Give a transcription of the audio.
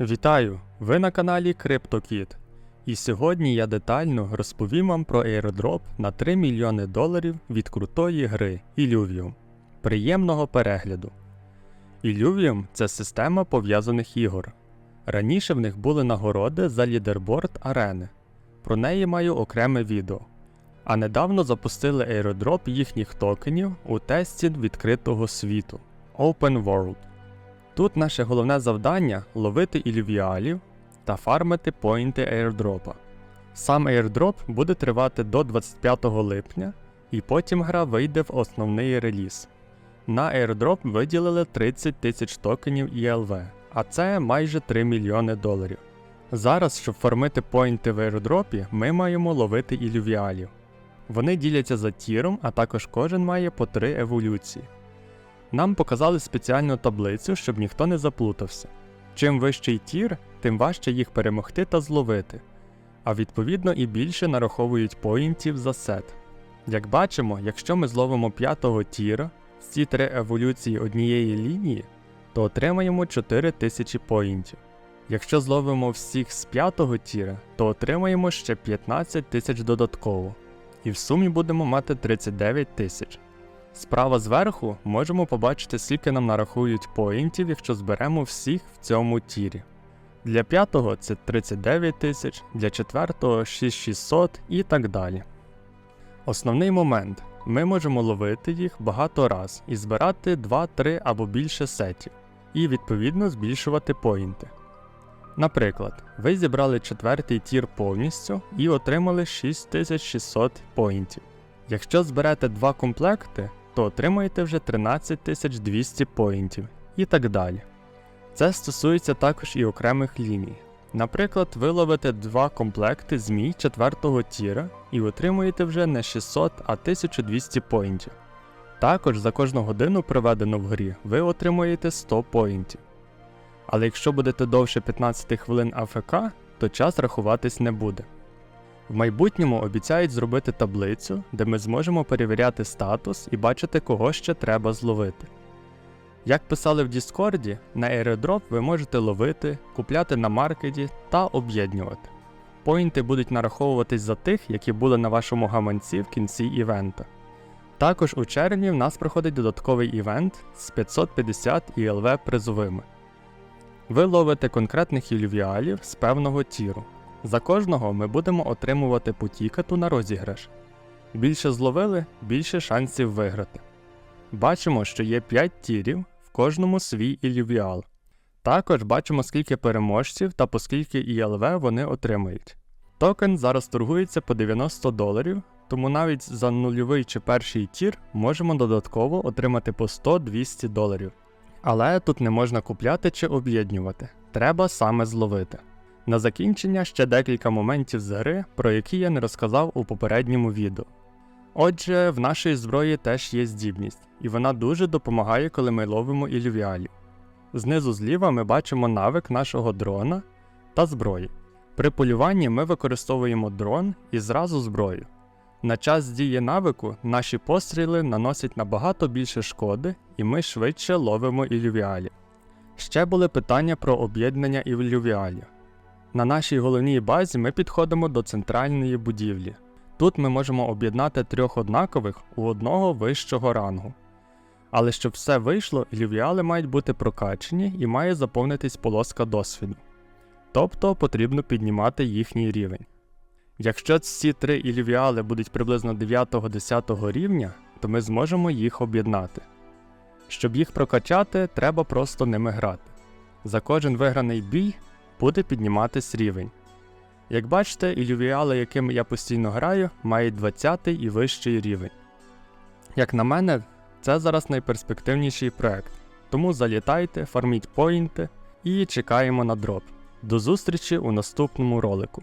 Вітаю! Ви на каналі CryptoKid. І сьогодні я детально розповім вам про airdrop на 3 мільйони доларів від крутої гри Illuvium. Приємного перегляду. Illuvium – це система пов'язаних ігор. Раніше в них були нагороди за лідерборд арени. Про неї маю окреме відео. А недавно запустили airdrop їхніх токенів у тесті відкритого світу Open World. Тут наше головне завдання ловити ілювіалів та фармити поінти airdropа. Сам airdrop буде тривати до 25 липня, і потім гра вийде в основний реліз. На airdrop виділили 30 тисяч токенів ELV, а це майже 3 мільйони доларів. Зараз, щоб фармити поінти в airdropі, ми маємо ловити ілювіалів. Вони діляться за тіром, а також кожен має по 3 еволюції. Нам показали спеціальну таблицю, щоб ніхто не заплутався. Чим вищий тір, тим важче їх перемогти та зловити, а відповідно і більше нараховують поінтів за сет. Як бачимо, якщо ми зловимо п'ятого тіра, всі три еволюції однієї лінії, то отримаємо 4000 поінтів. Якщо зловимо всіх з п'ятого тіра, то отримаємо ще 15 тисяч додатково, і в сумі будемо мати 39 тисяч. Справа зверху можемо побачити, скільки нам нарахують поінтів, якщо зберемо всіх в цьому тірі. Для п'ятого це 39 тисяч, для четвертого 6600 і так далі. Основний момент ми можемо ловити їх багато раз і збирати 2, 3 або більше сетів, і відповідно збільшувати поінти. Наприклад, ви зібрали четвертий тір повністю і отримали 6600 поінтів. Якщо зберете два комплекти, то отримаєте вже 13200 поінтів і так далі. Це стосується також і окремих ліній. Наприклад, ви ловите два комплекти змій 4 тіра і отримуєте вже не 600, а 1200 поінтів. Також за кожну годину проведену в грі ви отримуєте 100 поінтів. Але якщо будете довше 15 хвилин АФК, то час рахуватись не буде. В майбутньому обіцяють зробити таблицю, де ми зможемо перевіряти статус і бачити, кого ще треба зловити. Як писали в Діскорді, на airdrop ви можете ловити, купляти на маркеті та об'єднувати. Поінти будуть нараховуватись за тих, які були на вашому гаманці в кінці івента. Також у червні в нас проходить додатковий івент з 550 ІЛВ призовими. Ви ловите конкретних ілювіалів з певного тіру. За кожного ми будемо отримувати по тікету на розіграш. Більше зловили, більше шансів виграти. Бачимо, що є 5 тірів, в кожному свій ілювіал. Також бачимо, скільки переможців та по скільки ІЛВ вони отримають. Токен зараз торгується по 90 доларів, тому навіть за нульовий чи перший тір можемо додатково отримати по 100-200 доларів. Але тут не можна купляти чи об'єднувати, треба саме зловити. На закінчення ще декілька моментів з гри, про які я не розказав у попередньому відео. Отже, в нашій зброї теж є здібність, і вона дуже допомагає, коли ми ловимо ілювіалів. Знизу зліва ми бачимо навик нашого дрона та зброї. При полюванні ми використовуємо дрон і зразу зброю. На час дії навику наші постріли наносять набагато більше шкоди, і ми швидше ловимо ілювіалів. Ще були питання про об'єднання ілювіалів. На нашій головній базі ми підходимо до центральної будівлі. Тут ми можемо об'єднати трьох однакових у одного вищого рангу. Але щоб все вийшло, ілювіали мають бути прокачені і має заповнитись полоска досвіду. Тобто потрібно піднімати їхній рівень. Якщо ці три ілювіали будуть приблизно 9-10 рівня, то ми зможемо їх об'єднати. Щоб їх прокачати, треба просто ними грати. За кожен виграний бій буде підніматись рівень. Як бачите, ілювіали, якими я постійно граю, мають 20 і вищий рівень. Як на мене, це зараз найперспективніший проект, тому залітайте, фарміть поінти і чекаємо на дроп. До зустрічі у наступному ролику.